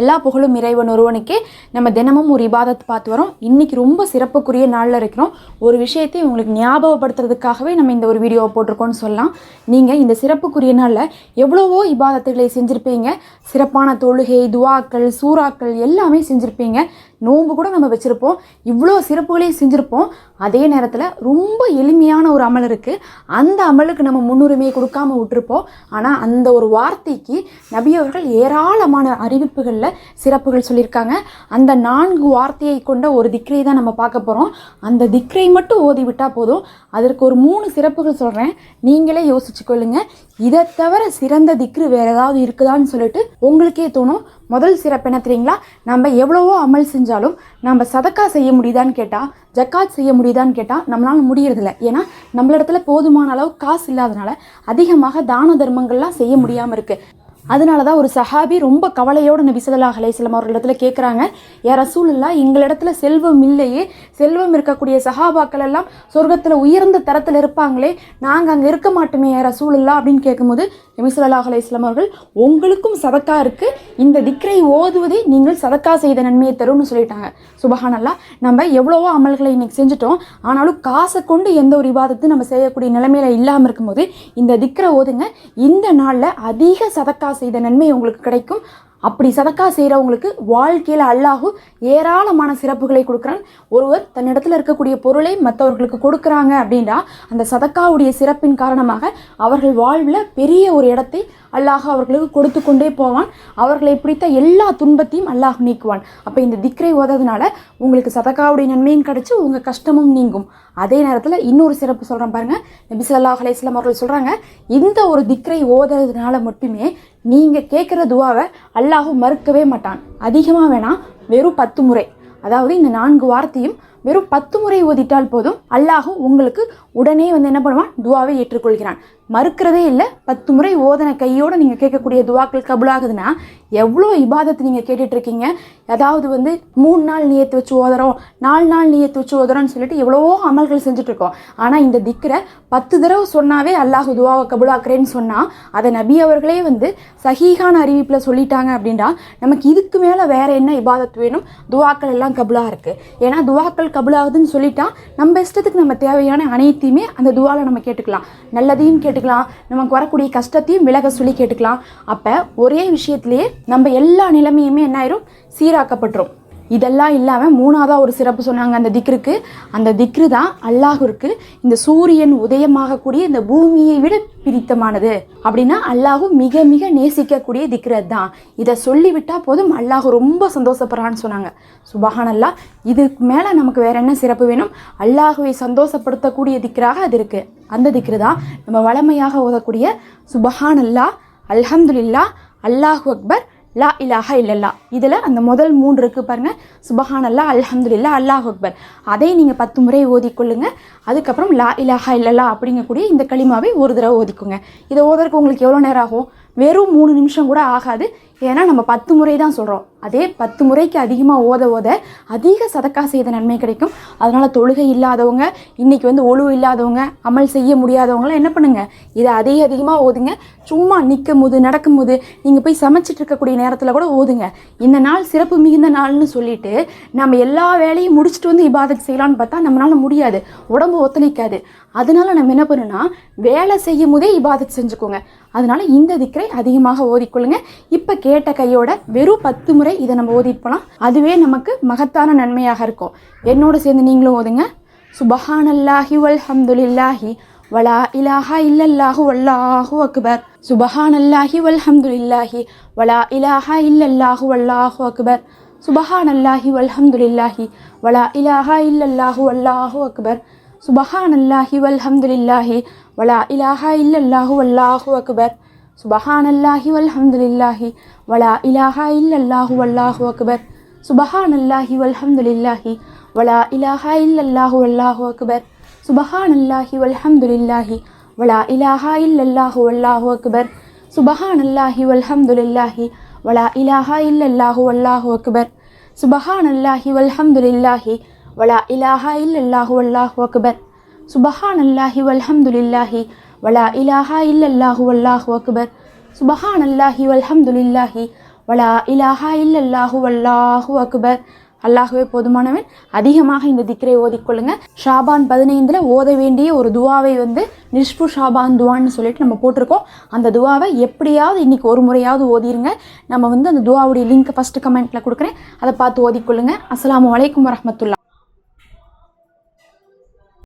எல்லா புகழும் இறைவன் ஒருவனுக்கே. நம்ம தினமும் ஒரு இபாதத்தை பார்த்து வரோம். இன்றைக்கி ரொம்ப சிறப்புக்குரிய நாளில் இருக்கிறோம். ஒரு விஷயத்தை உங்களுக்கு ஞாபகப்படுத்துறதுக்காகவே நம்ம இந்த ஒரு வீடியோவை போட்டிருக்கோம்னு சொல்லலாம். நீங்கள் இந்த சிறப்புக்குரிய நாளில் எவ்வளவோ இபாதத்துகளை செஞ்சுருப்பீங்க. சிறப்பான தொழுகை துவாக்கள் சூறாக்கள் எல்லாமே செஞ்சுருப்பீங்க. நோன்பு கூட நம்ம வச்சுருப்போம். இவ்வளோ சிறப்புகளையும் செஞ்சுருப்போம். அதே நேரத்தில் ரொம்ப எளிமையான ஒரு அமல் இருக்குது அந்த அமலுக்கு நம்ம முன்னுரிமையை கொடுக்காம விட்டுருப்போம். ஆனால் அந்த ஒரு வார்த்தைக்கு நபியவர்கள் ஏராளமான அறிவிப்புகள் வார்த்தைகளில் சிறப்புகள் சொல்லியிருக்காங்க. அந்த நான்கு வார்த்தையை கொண்ட ஒரு திக்ரை தான் நம்ம பார்க்க போகிறோம் அந்த திக்ரை மட்டும் ஓதி விட்டால் போதும். அதற்கு ஒரு மூணு சிறப்புகள் சொல்கிறேன் நீங்களே யோசிச்சு கொள்ளுங்க. இதை தவிர சிறந்த திக்ரு வேறு ஏதாவது இருக்குதான்னு சொல்லிட்டு உங்களுக்கே தோணும். முதல் சிறப்பு என்ன தெரியுங்களா? நம்ம எவ்வளவோ அமல் செஞ்சாலும் நம்ம சதக்கா செய்ய முடியுதான்னு கேட்டால் ஜக்காத் செய்ய முடியுதான்னு கேட்டால் நம்மளால முடியறதில்ல. ஏன்னா நம்மளிடத்துல போதுமான அளவு காசு இல்லாதனால அதிகமாக தான தர்மங்கள்லாம் செய்ய முடியாமல் இருக்குது அதனால தான் ஒரு சஹாபி ரொம்ப கவலையோடு நபி ஸல்லல்லாஹு அலைஹி அவர்களிடத்தில் கேட்குறாங்க யார் ரசூலுல்லா எங்களிடத்துல செல்வம் இல்லையே. செல்வம் இருக்கக்கூடிய சஹாபாக்கள் எல்லாம் சொர்க்கத்தில் உயர்ந்த தரத்தில் இருப்பாங்களே. நாங்கள் அங்கே இருக்க மாட்டோமே யார் ரசூலுல்லா அப்படின்னு கேட்கும்போது நபி ஸல்லல்லாஹு அலைஹி அவர்கள் உங்களுக்கும் சதக்கா இருக்குது இந்த திக்ரை ஓதுவதே நீங்கள் சதக்கா செய்த நன்மையை தரும்னு சொல்லிட்டாங்க. சுபஹானல்லா நம்ம எவ்வளவோ அமல்களை இன்னைக்கு செஞ்சுட்டோம். ஆனாலும் காசை கொண்டு எந்த ஒரு விவாதத்தையும் நம்ம செய்யக்கூடிய நிலைமையில இல்லாமல் இருக்கும்போது இந்த திக்ரை ஓதுங்க இந்த நாளில் அதிக சதக்கா செய்த நன்மை உங்களுக்கு கிடைக்கும். அப்படி சதக்கா செய்கிறவங்களுக்கு வாழ்க்கையில் அல்லாஹு ஏராளமான சிறப்புகளை கொடுக்குறான். ஒருவர் தன்னிடத்தில் இருக்கக்கூடிய பொருளை மற்றவர்களுக்கு கொடுக்குறாங்க அப்படின்னா அந்த சதக்காவுடைய சிறப்பின் காரணமாக அவர்கள் வாழ்வில் பெரிய ஒரு இடத்தை அல்லாஹ் அவர்களுக்கு கொடுத்து கொண்டே போவான். அவர்களை பிடித்த எல்லா துன்பத்தையும் அல்லாஹ் நீக்குவான். அப்போ இந்த திக்ரை ஓதுறதுனால உங்களுக்கு சதக்காவுடைய நன்மையும் கிடச்சி உங்கள் கஷ்டமும் நீங்கும். அதே நேரத்தில் இன்னொரு சிறப்பு சொல்கிறேன் பாருங்கள் நபி சொல்லாஹ் அலையம் அவர்கள் சொல்கிறாங்க இந்த ஒரு திக்ரை ஓதுறதுனால மட்டுமே நீங்கள் கேட்குற துவாவை அல்லாஹ் மறுக்கவே மாட்டான். அதிகமாக வேணாம் வெறும் பத்து முறை. அதாவது இந்த நான்கு வார்த்தையும் வெறும் பத்து முறை ஓதிட்டால் போதும் அல்லாஹும் உங்களுக்கு உடனே வந்து என்ன பண்ணுவான்? துவாவை ஏற்றுக்கொள்கிறான். மறுக்கிறதே இல்லை. பத்து முறை ஓதன கையோடு நீங்கள் கேட்கக்கூடிய துவாக்கள் கபுலாகுதுன்னா எவ்வளோ இபாதத்தை நீங்கள் கேட்டுட்ருக்கீங்க? அதாவது வந்து மூணு நாள் நியத்து வச்சு ஓதுறோம் நாலு நாள் நியத்து வச்சு ஓதுறோம்னு சொல்லிட்டு எவ்வளவோ அமல்கள் செஞ்சுட்டு இருக்கோம் ஆனால் இந்த திக்கரை பத்து தடவை சொன்னாவே அல்லாஹு துவாவை கபுலாக்குறேன்னு சொன்னால் அதை நபி அவர்களே வந்து சஹீகான அறிவிப்பில் சொல்லிட்டாங்க அப்படின்னா நமக்கு இதுக்கு மேலே வேறு என்ன இபாதத் வேணும்? துவாக்கள் எல்லாம் கபுலா இருக்குது ஏன்னா துவாக்கள் கபுலாகுதுன்னு சொல்லிட்டா நம்ம இஷ்டத்துக்கு நம்ம தேவையான அனைத்தையுமே அந்த துவாவில் நம்ம கேட்டுக்கலாம். நல்லதையும் கேட்டுக்கலாம் நமக்கு வரக்கூடிய கஷ்டத்தையும் விலக சொல்லி கேட்டுக்கலாம். அப்போ ஒரே விஷயத்துலேயே நம்ம எல்லா நிலைமையுமே என்ன ஆயிரும்? சீராக்கப்பட்டுரும். இதெல்லாம் இல்லாமல் மூணாவதாக ஒரு சிறப்பு சொன்னாங்க அந்த திக்ருக்கு. அந்த திக்ரு தான் அல்லாஹுருக்கு இந்த சூரியன் உதயமாகக்கூடிய இந்த பூமியை விட பிரித்தமானது. அப்படின்னா அல்லாஹு மிக மிக நேசிக்கக்கூடிய திக்ரு தான் இதை சொல்லிவிட்டா போதும் அல்லாஹு ரொம்ப சந்தோஷப்படுறான்னு சொன்னாங்க. சுபஹான் அல்லாஹ் இதுக்கு மேலே நமக்கு வேற என்ன சிறப்பு வேணும்? அல்லாஹுவை சந்தோஷப்படுத்தக்கூடிய திக்ராக அது இருக்குது அந்த திக்ரு தான் நம்ம வளமையாக ஓதக்கூடிய சுபஹான் அல்லாஹ் அல்ஹம்துலில்லா அல்லாஹு அக்பர் லா இலாஹா இல்லல்லா இதில் அந்த முதல் மூன்று இருக்குது பாருங்கள் சுபஹான் அல்லா அல்ஹம்துலில்லா அல்லாஹ் அக்பர். அதை நீங்கள் பத்து முறை ஓதிக்கொள்ளுங்க அதுக்கப்புறம் லா இலாஹா இல்லல்லா அப்படிங்கக்கூடிய இந்த களிமாவை ஒரு தடவை ஓதிக்குங்க. இதை ஓதுறதுக்கு உங்களுக்கு எவ்வளோ நேரம் ஆகும்? வெறும் மூணு நிமிஷம் கூட ஆகாது. ஏன்னா நம்ம பத்து முறை தான் சொல்கிறோம் அதே பத்து முறைக்கு அதிகமாக ஓத ஓத அதிக சதக்கா செய்த நன்மை கிடைக்கும். அதனால் தொழுகை இல்லாதவங்க இன்றைக்கி வந்து ஒழு இல்லாதவங்க அமல் செய்ய முடியாதவங்களாம் என்ன பண்ணுங்கள் இதை அதிக அதிகமாக ஓதுங்க. சும்மா நிற்கும் போது நடக்கும் போது நீங்கள் போய் சமைச்சிட்டு இருக்கக்கூடிய நேரத்தில் கூட ஓதுங்க. இந்த நாள் சிறப்பு மிகுந்த நாள்னு சொல்லிட்டு நம்ம எல்லா வேலையும் முடிச்சுட்டு வந்து இபாதத் செய்யலாம்னு பார்த்தா நம்மளால முடியாது. உடம்பு ஒத்துழைக்காது. அதனால நம்ம என்ன பண்ணுன்னா வேலை செய்யும் போதே இபாதத் செஞ்சுக்கோங்க. அதனால இந்த திக்கரை அதிகமாக ஓதிக்கொள்ளுங்க. இப்போ கேட்ட கையோட வெறும் பத்து முறை இதை நம்ம ஓதிட்டு போகலாம் அதுவே நமக்கு மகத்தான நன்மையாக இருக்கும். என்னோட சேர்ந்து நீங்களும் ஓதுங்க. சுபஹானல்லாஹி வல்ஹம்துலில்லாஹி வலா இலாஹா இல்லல்லாஹு வல்லாஹு அக்பர். சுபஹானல்லாஹி வல்ஹம்துலில்லாஹி வலா இலாஹா இல்லல்லாஹு வல்லாஹு அக்பர். சுபஹானல்லாஹி வல்ஹம்துலில்லாஹி வலா இலாஹா இல்லல்லாஹு வல்லாஹு அக்பர். சுபஹானல்லாஹி வல்ஹம்துலில்லாஹி வலா இலாஹா இல்லல்லாஹு வல்லாஹு அக்பர் சுபஹானல்லாஹி வல்ஹம்துலில்லாஹி வலா இலாஹா இல்லல்லாஹு வல்லாஹு அக்பர் சுபஹானல்லாஹி வல்ஹம்துலில்லாஹி வலா இலாஹா இல்லல்லாஹு வல்லாஹு அக்பர் சுபஹானல்லாஹி வல்ஹம்துலில்லாஹி வலா இலாஹா இல்லல்லாஹு வல்லாஹு அக்பர் சுபஹானல்லாஹி வல்ஹம்துலில்லாஹி வலா இலாஹா இல்லல்லாஹு வல்லாஹு அக்பர் சுபஹானல்லாஹி வல்ஹம்துலில்லாஹி வலா இலாஹா இல்லல்லாஹு அல்லாஹு அக்பர் சுபஹானல்லாஹி வல்ஹம்துலில்லாஹி வலா இலாஹா இல்லல்லாஹு அல்லாஹு அக்பர் சுபஹான் அல்லாஹி வல்ஹம்துலில்லாஹி வலா இலாஹா இல்லல்லாஹு அல்லாஹு அக்பர் அல்லாஹுவே போதுமானவன் அதிகமாக இந்த திக்கரை ஓதிக்கொள்ளுங்க ஷாபான் பதினைந்தில் ஓத வேண்டிய ஒரு துவாவை வந்து நிஷ்பு ஷாபான் துவான்னு சொல்லிட்டு நம்ம போட்டிருக்கோம். அந்த துவாவை எப்படியாவது இன்னைக்கு ஒரு முறையாவது ஓதிருங்க நம்ம வந்து அந்த துவாவுடைய லிங்க் ஃபஸ்ட்டு கமெண்ட்டில் கொடுக்குறேன் அதை பார்த்து ஓதிக்கொள்ளுங்க அஸ்லாம் வலைக்கம் வரமத்துல்லா